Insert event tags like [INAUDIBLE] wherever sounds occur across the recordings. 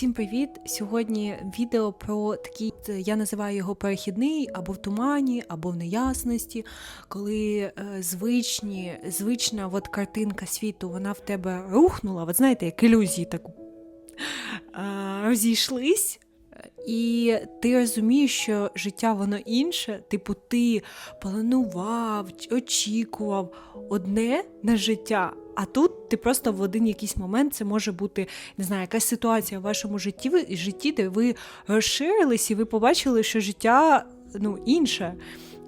Всім привіт! Сьогодні відео про такий, я називаю його перехідний або в тумані, або в неясності, коли е, звичні, звична от картинка світу вона в тебе рухнула. От знаєте, як ілюзії так е, розійшлись. І ти розумієш, що життя воно інше, типу, ти планував, очікував одне на життя, а тут ти просто в один якийсь момент це може бути не знаю, якась ситуація в вашому житті, житті, де ви розширились і ви побачили, що життя ну, інше.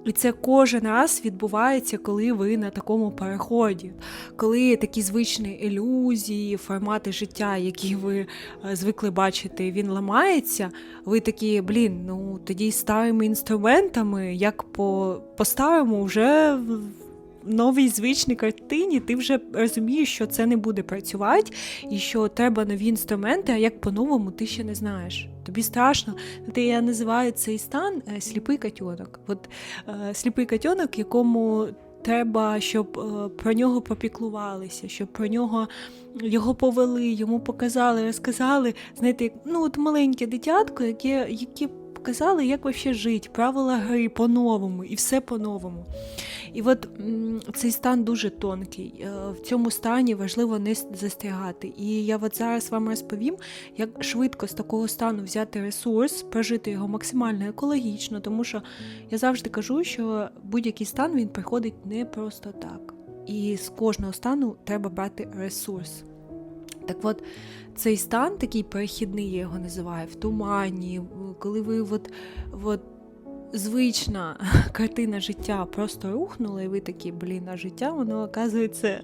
І це кожен раз відбувається, коли ви на такому переході, коли такі звичні ілюзії, формати життя, які ви е, звикли бачити, він ламається. Ви такі, блін, ну тоді старими інструментами, як по, по-старому, вже в в новій звичній картині, ти вже розумієш, що це не буде працювати, і що треба нові інструменти, а як по-новому ти ще не знаєш. Тобі страшно. Ти я називаю цей стан е, сліпий котенок. От е, сліпий котенок, якому треба, щоб е, про нього попіклувалися, щоб про нього його повели, йому показали, розказали. Знаєте, ну от маленьке дитятко, яке, яке показали, як вообще жити, правила гри по-новому і все по-новому. І от цей стан дуже тонкий. Е, В цьому стані важливо не застрягати. І я от зараз вам розповім, як швидко з такого стану взяти ресурс, прожити його максимально екологічно, тому що я завжди кажу, що будь-який стан він приходить не просто так. І з кожного стану треба брати ресурс. Так от, цей стан, такий перехідний, я його називаю, в тумані, коли ви от, от звична [LAUGHS] картина життя просто рухнула, і ви такі, блін, а життя, воно оказується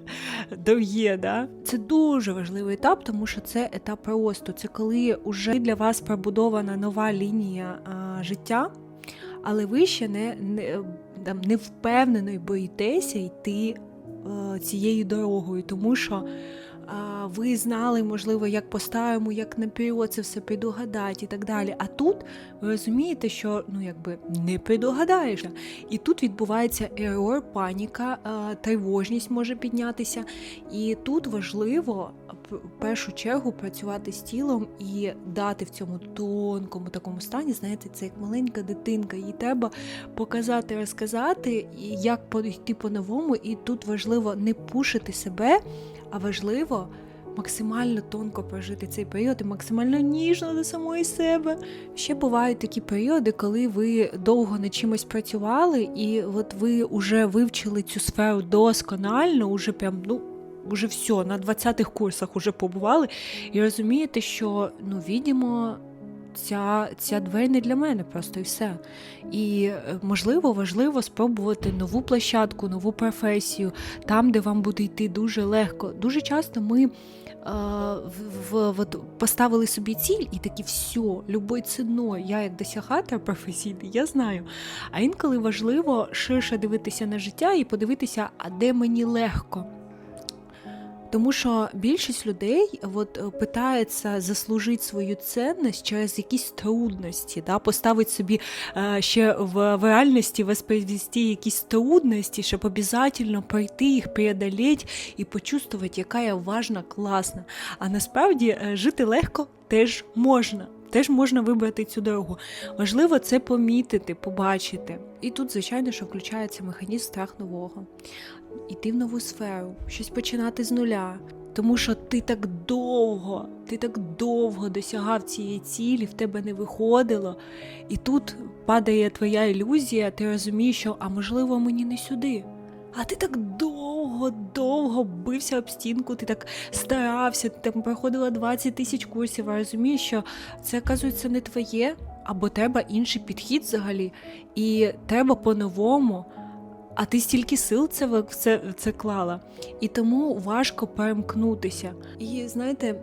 дороге, да? Це дуже важливий етап, тому що це етап росту. Це коли вже для вас пробудована нова лінія а, життя, але ви ще не, не, там, не впевнено й боїтеся йти е, цією дорогою, тому що а, ви знали, можливо, як по-старому, як наперед це все підугадати і так далі. А тут ви розумієте, що ну якби не підугадаєш. І тут відбувається ерор, паніка, тривожність може піднятися. І тут важливо в першу чергу працювати з тілом і дати в цьому тонкому такому стані, знаєте, це як маленька дитинка. Їй треба показати, розказати, як йти по-новому. І тут важливо не пушити себе, а важливо максимально тонко прожити цей період і максимально ніжно до самої себе. Ще бувають такі періоди, коли ви довго над чимось працювали, і от ви вже вивчили цю сферу досконально, уже прям, ну. Уже все, на 20-х курсах уже побували, і розумієте, що ну, відімо, ця, ця двері не для мене просто і все. І е, можливо, важливо спробувати нову площадку, нову професію, там, де вам буде йти дуже легко. Дуже часто ми е, в, в, от поставили собі ціль і такі все, любою ціною. Я як досягатор професійний, я знаю. А інколи важливо ширше дивитися на життя і подивитися, а де мені легко. Тому що більшість людей от, е, питається заслужити свою цінність через якісь трудності, да? поставити собі е, ще в, в реальності воспроизвести якісь трудності, щоб обов'язково пройти їх, преодолеть і почувствувати, яка я важна, класна. А насправді е, жити легко теж можна. Теж можна вибрати цю дорогу. Важливо це помітити, побачити. І тут, звичайно, що включається механізм страх нового. Іти в нову сферу, щось починати з нуля. Тому що ти так довго, ти так довго досягав цієї цілі, в тебе не виходило. І тут падає твоя ілюзія, ти розумієш, що а можливо мені не сюди. А ти так довго, довго бився об стінку, ти так старався, ти там проходила 20 тисяч курсів, а розумієш, що це, оказується, не твоє, або треба інший підхід взагалі, і треба по-новому. А ти стільки сил це, в це, це клала. І тому важко перемкнутися. І знаєте,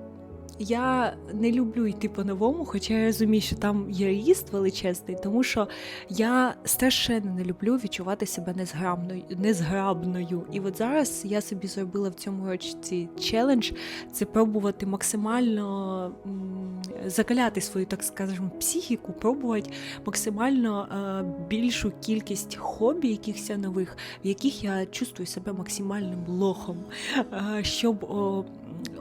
я не люблю йти по-новому, хоча я розумію, що там є ріст величезний, тому що я страшенно не люблю відчувати себе незграбною. незграбною. І от зараз я собі зробила в цьому році челендж це пробувати максимально закаляти свою, так скажемо, психіку, пробувати максимально е, більшу кількість хобі, якихось нових, в яких я чувствую себе максимальним лохом, е, щоб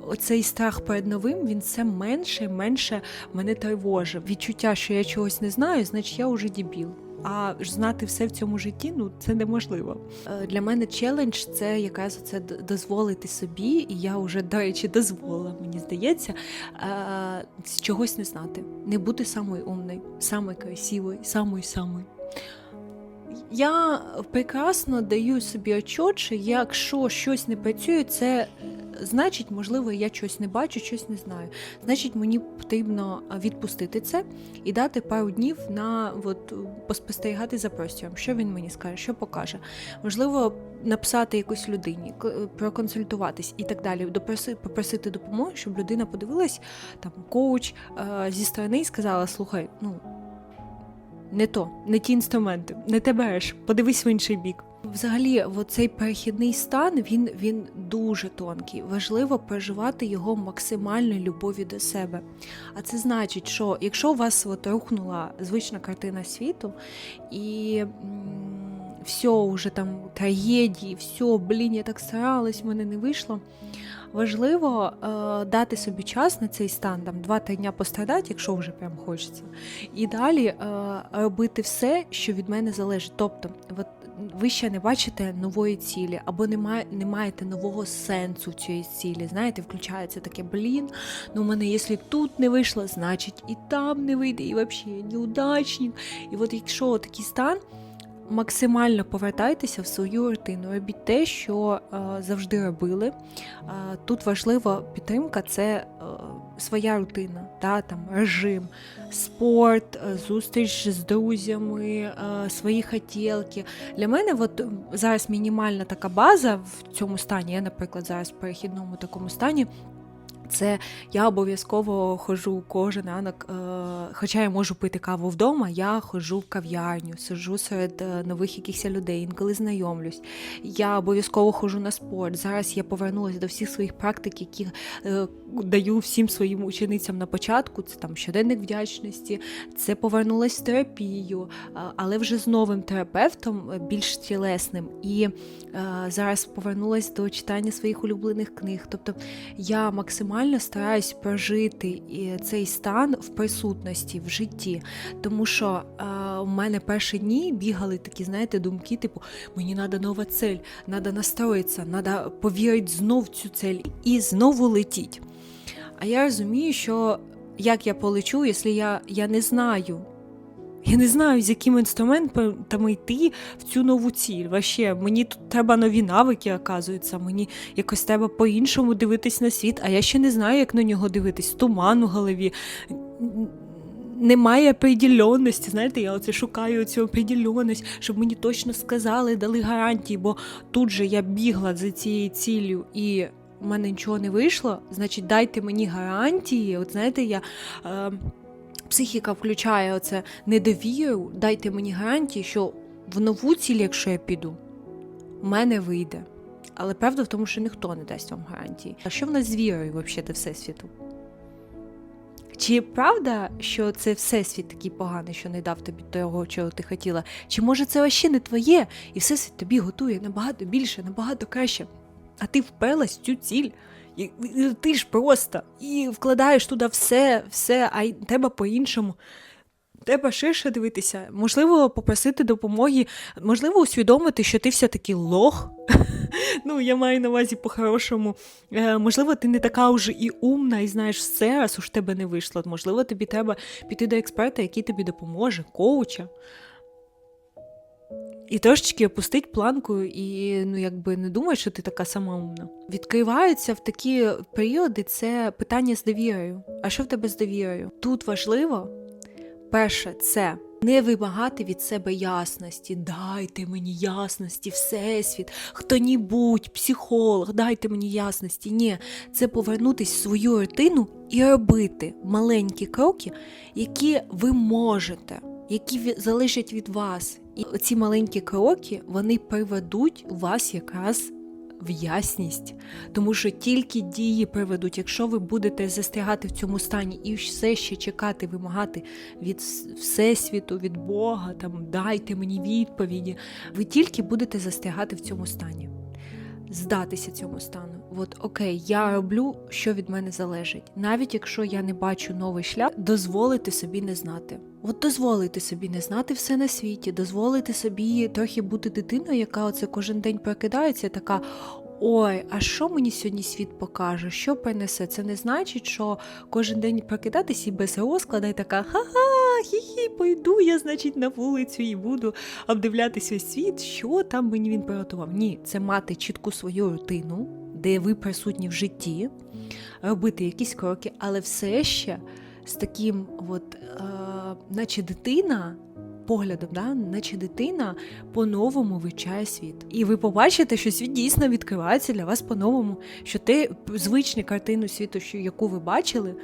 оцей страх перед новим він все менше і менше мене тривожив. Відчуття, що я чогось не знаю, значить я вже дебіл. А знати все в цьому житті ну це неможливо. Е, Для мене челендж це якраз це дозволити собі, і я вже, до речі, дозволила, мені здається, е, чогось не знати, не бути самою умною, самою красивою, самою самою. Я прекрасно даю собі отчет, що якщо щось не працює, це значить, можливо, я щось не бачу, щось не знаю. Значить, мені потрібно відпустити це і дати пару днів на от, поспостерігати за простором, що він мені скаже, що покаже. Можливо, написати якусь людині, к- проконсультуватись і так далі, допроси, попросити допомоги, щоб людина подивилась, там коуч е, зі сторони і сказала: слухай, ну. Не то, не ті інструменти, не те береш, подивись в інший бік. Взагалі, цей перехідний стан він, він дуже тонкий. Важливо переживати його максимальною любові до себе. А це значить, що якщо у вас от рухнула звична картина світу, і все вже там трагедії, все, блін, я так старалась, в мене не вийшло. Важливо е, дати собі час на цей стан, там 2-3 дня пострадати, якщо вже прям хочеться. І далі е, робити все, що від мене залежить. Тобто, от ви ще не бачите нової цілі, або не, має, не маєте нового сенсу в цій цілі. Знаєте, включається таке блін. Ну, у мене, якщо тут не вийшло, значить і там не вийде, і взагалі неудачник. І от якщо такий стан. Максимально повертайтеся в свою рутину, робіть те, що е, завжди робили. Е, тут важлива підтримка це е, своя рутина, та, там, режим, спорт, зустріч з друзями, свої хотілки. Для мене от, зараз мінімальна така база в цьому стані. Я, наприклад, зараз в перехідному такому стані. Це я обов'язково ходжу кожен ранок, е, хоча я можу пити каву вдома, я ходжу в кав'ярню, сиджу серед е, нових якихось людей, інколи знайомлюсь. Я обов'язково ходжу на спорт. Зараз я повернулася до всіх своїх практик, які е, даю всім своїм ученицям на початку. Це там щоденник вдячності, це повернулась в терапію, але вже з новим терапевтом, більш тілесним. І зараз повернулась до читання своїх улюблених книг. Тобто я максимально стараюсь прожити цей стан в присутності, в житті. Тому що е, у мене перші дні бігали такі, знаєте, думки, типу, мені треба нова цель, треба настроїтися, треба повірити знов цю цель і знову летіть. А я розумію, що як я полечу, якщо я, я не знаю. Я не знаю, з яким інструментами йти в цю нову ціль. Ваще, мені тут треба нові навики, оказується. Мені якось треба по-іншому дивитись на світ, а я ще не знаю, як на нього дивитись. Туман у голові. Немає определенності. Знаєте, я оце шукаю цю определенність, щоб мені точно сказали, дали гарантії, бо тут же я бігла за цією ціллю і в мене нічого не вийшло. Значить, дайте мені гарантії. От знаєте, я. Е, психіка включає оце недовіру, дайте мені гарантії, що в нову ціль, якщо я піду, в мене вийде. Але правда в тому, що ніхто не дасть вам гарантії. А що в нас з вірою взагалі до Всесвіту? Чи правда, що це всесвіт такий поганий, що не дав тобі того, чого ти хотіла? Чи може це вообще не твоє, і всесвіт тобі готує набагато більше, набагато краще? А ти вперлась в цю ціль. І, і ти ж просто і вкладаєш туди все, все, а й треба по-іншому. Треба ширше дивитися, можливо, попросити допомоги, можливо, усвідомити, що ти все-таки лох. [LAUGHS] ну, я маю на увазі по-хорошому. Е, можливо, ти не така вже і умна, і знаєш все, раз уж тебе не вийшло. Можливо, тобі треба піти до експерта, який тобі допоможе, коуча. І трошечки опустить планку, і ну якби не думай, що ти така сама умна. Відкриваються в такі періоди це питання з довірою. А що в тебе з довірою? Тут важливо, перше, це не вимагати від себе ясності. Дайте мені ясності, всесвіт, хто-нібудь, психолог, дайте мені ясності. Ні, це повернутися в свою рутину і робити маленькі кроки, які ви можете, які залежать від вас. І ці маленькі кроки вони приведуть вас якраз в ясність, тому що тільки дії приведуть, якщо ви будете застрягати в цьому стані і все ще чекати, вимагати від всесвіту, від Бога, там дайте мені відповіді, ви тільки будете застрягати в цьому стані. Здатися цьому стану. От окей, я роблю, що від мене залежить. Навіть якщо я не бачу новий шлях, дозволити собі не знати. От дозволити собі не знати все на світі, дозволити собі трохи бути дитиною, яка оце кожен день прокидається, така. Ой, а що мені сьогодні світ покаже? Що принесе? Це не значить, що кожен день прокидатися і без розкладу, і така ха-ха, хі-хі, пойду я, значить, на вулицю і буду обдивлятися світ, що там мені він приготував. Ні, це мати чітку свою рутину, де ви присутні в житті, робити якісь кроки, але все ще з таким, от, е, наче дитина. Поглядом, да? наче дитина по-новому вивчає світ. І ви побачите, що світ дійсно відкривається для вас по-новому, що те звичну картину світу, що, яку ви бачили,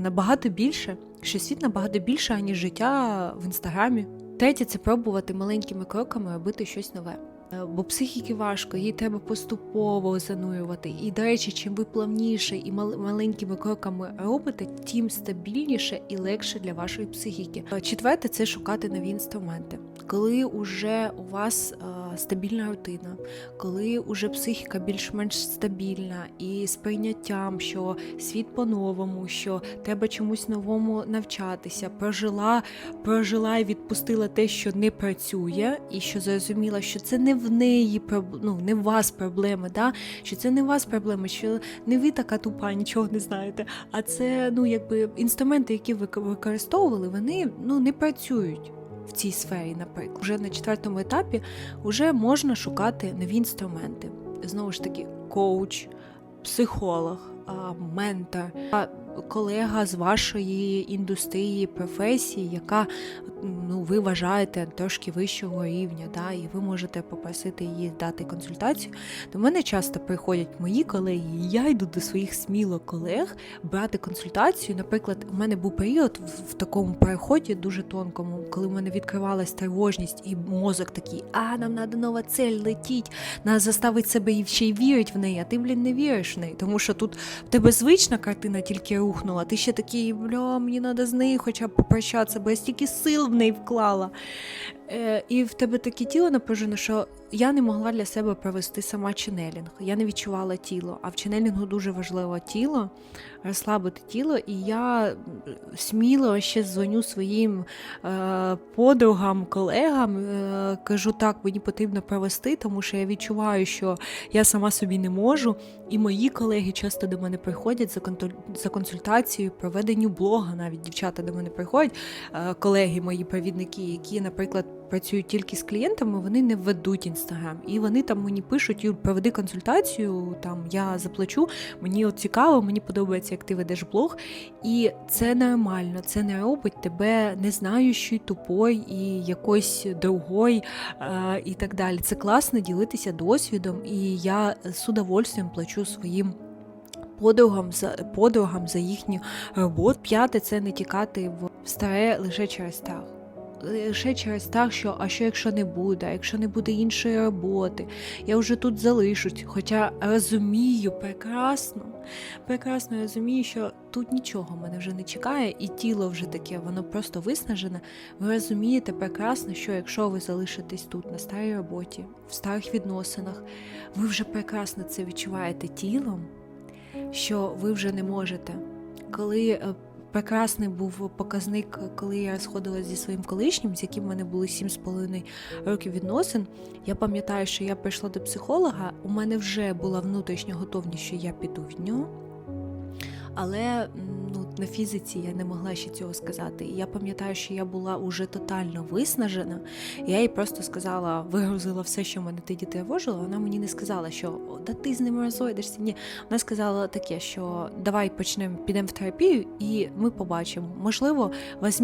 набагато більше, що світ набагато більше, аніж життя в інстаграмі. Третє це пробувати маленькими кроками робити щось нове. Е, Бо психіки важко, її треба поступово занурювати. І, до речі, чим ви плавніше і мал- маленькими кроками робите, тим стабільніше і легше для вашої психіки. Е, Четверте це шукати нові інструменти. Коли вже у вас е, стабільна рутина, коли уже психіка більш-менш стабільна і з прийняттям, що світ по-новому, що треба чомусь новому навчатися, прожила, прожила і відпустила те, що не працює, і що зрозуміла, що це не в неї ну, не в вас проблеми, да? що це не в вас проблеми, що не ви така тупа, нічого не знаєте. А це ну, якби інструменти, які ви використовували, вони ну, не працюють. В цій сфері, наприклад, вже на четвертому етапі вже можна шукати нові інструменти. Знову ж таки, коуч, психолог, ментор, колега з вашої індустрії, професії, яка ну, ви вважаєте трошки вищого рівня, да, і ви можете попросити її дати консультацію. До мене часто приходять мої колеги, і я йду до своїх сміло колег брати консультацію. Наприклад, у мене був період в, такому переході дуже тонкому, коли в мене відкривалась тривожність, і мозок такий, а нам треба нова цель, летіть, нас заставить себе і ще й вірить в неї, а ти, блін, не віриш в неї. Тому що тут в тебе звична картина тільки рухнула, ти ще такий, бля, мені треба з нею хоча б попрощатися, бо я стільки сил неї вклала. Е, і в тебе таке тіло напружено, що я не могла для себе провести сама ченелінг. Я не відчувала тіло. А в ченелінгу дуже важливо тіло, розслабити тіло. І я сміло ще дзвоню своїм е, подругам, колегам. Е, кажу, так, мені потрібно провести, тому що я відчуваю, що я сама собі не можу. І мої колеги часто до мене приходять за консультацією, проведенню блога. Навіть дівчата до мене приходять, колеги, мої провідники, які, наприклад, працюють тільки з клієнтами, вони не ведуть інстаграм. І вони там мені пишуть: Юр, проведи консультацію, там я заплачу. Мені от цікаво, мені подобається, як ти ведеш блог. І це нормально, це не робить тебе незнаючою, тупою і якоюсь другою е, і так далі. Це класно ділитися досвідом, і я з удовольствием плачу своїм. Подругам за подругам за їхню роботу. П'яте це не тікати в старе лише через страх. Лише через страх, що а що якщо не буде, а якщо не буде іншої роботи, я вже тут залишусь. Хоча розумію прекрасно, прекрасно розумію, що тут нічого мене вже не чекає, і тіло вже таке, воно просто виснажене. Ви розумієте прекрасно, що якщо ви залишитесь тут на старій роботі, в старих відносинах, ви вже прекрасно це відчуваєте тілом, що ви вже не можете. Коли е, прекрасний був показник, коли я розходилася зі своїм колишнім, з яким в мене були 7,5 років відносин. Я пам'ятаю, що я прийшла до психолога, у мене вже була внутрішня готовність, що я піду від нього. Але ну, на фізиці я не могла ще цього сказати. І я пам'ятаю, що я була уже тотально виснажена. Я їй просто сказала, вигрузила все, що в мене тоді тривожило. Вона мені не сказала, що да ти з ними розойдешся. Ні, вона сказала таке, що давай почнемо, підемо в терапію, і ми побачимо. Можливо, вас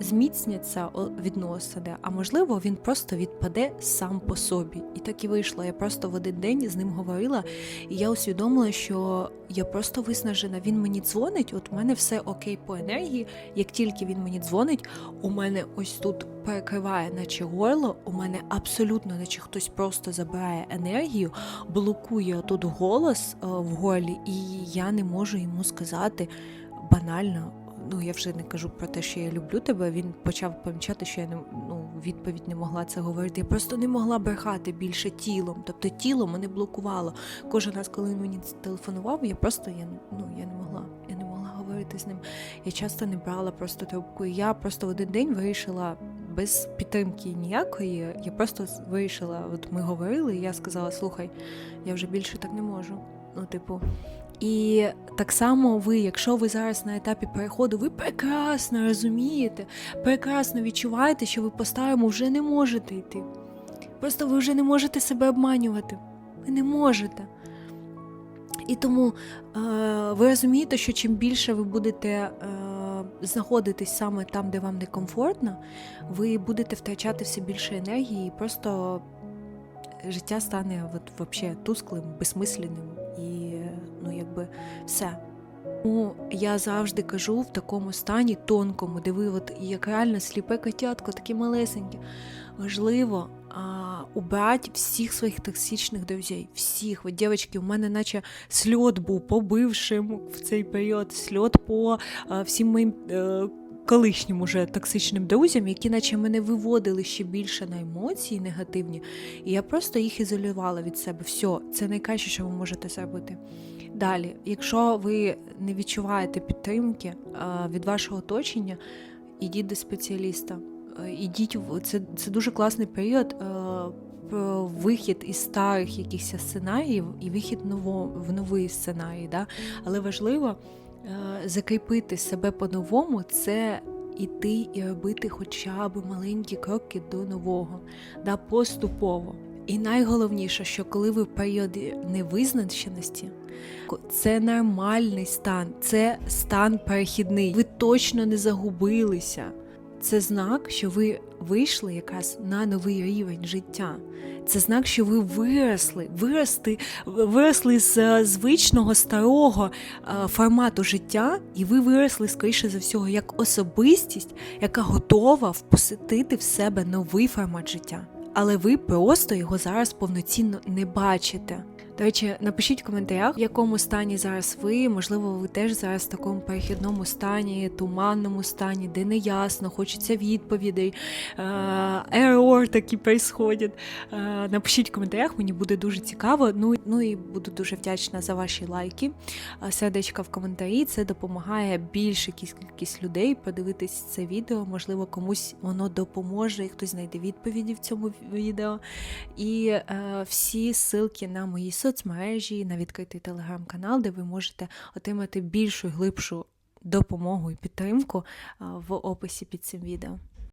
зміцняться відносини, а можливо, він просто відпаде сам по собі. І так і вийшло. Я просто в один день з ним говорила, і я усвідомила, що я просто виснажена. Він мені дзвонить, от у мене все окей по енергії. Як тільки він мені дзвонить, у мене ось тут перекриває, наче горло, у мене абсолютно, наче хтось просто забирає енергію, блокує тут голос е, в горлі, і я не можу йому сказати банально. Ну, я вже не кажу про те, що я люблю тебе. Він почав помічати, що я не ну відповідь не могла це говорити. Я просто не могла брехати більше тілом. Тобто тіло мене блокувало. Кожен раз, коли він мені телефонував, я просто я, ну, я не могла. Я не могла говорити з ним. Я часто не брала просто трубку. Я просто в один день вирішила без підтримки ніякої. Я просто вирішила, от ми говорили, і я сказала: слухай, я вже більше так не можу. Ну, типу. І так само ви, якщо ви зараз на етапі переходу, ви прекрасно розумієте, прекрасно відчуваєте, що ви по-старому вже не можете йти. Просто ви вже не можете себе обманювати. Ви не можете. І тому е, ви розумієте, що чим більше ви будете е, знаходитись саме там, де вам некомфортно, ви будете втрачати все більше енергії, і просто життя стане от, вообще тусклим, безсмисленним якби все. Тому я завжди кажу в такому стані тонкому, де ви от як реально сліпе котятко, таке малесеньке. Важливо а, убрати всіх своїх токсичних друзей. Всіх. От, дівчатки, у мене наче сльот був по бившим в цей період, сльот по а, всім моїм. Е, Колишнім уже токсичним друзям, які наче мене виводили ще більше на емоції негативні, і я просто їх ізолювала від себе. Все, це найкраще, що ви можете зробити. Далі, якщо ви не відчуваєте підтримки е, від вашого оточення, ідіть до спеціаліста. Е, Ідіть це, це дуже класний період. е, Вихід із старих якихось сценаріїв і вихід ново, в новий сценарій. Да? Але важливо закріпити себе по-новому це іти і робити хоча б маленькі кроки до нового, да, поступово. І найголовніше, що коли ви в періоді невизначеності, це нормальний стан, це стан перехідний. Ви точно не загубилися. Це знак, що ви вийшли якраз на новий рівень життя. Це знак, що ви виросли, виросли, виросли з е, звичного старого е, формату життя, і ви виросли, скоріше за всього, як особистість, яка готова впустити в себе новий формат життя. Але ви просто його зараз повноцінно не бачите. До речі, напишіть в коментарях, в якому стані зараз ви. Можливо, ви теж зараз в такому перехідному стані, туманному стані, де не ясно, хочеться відповідей, е, ерор такі происходять. Е, Напишіть в коментарях, мені буде дуже цікаво. Ну, ну і буду дуже вдячна за ваші лайки. Е, Сердечка в коментарі. Це допомагає більше кількість людей подивитись це відео. Можливо, комусь воно допоможе, і хтось знайде відповіді в цьому відео. І е, всі ссылки на мої соцмережі, на відкритий телеграм-канал, де ви можете отримати більшу і глибшу допомогу і підтримку в описі під цим відео.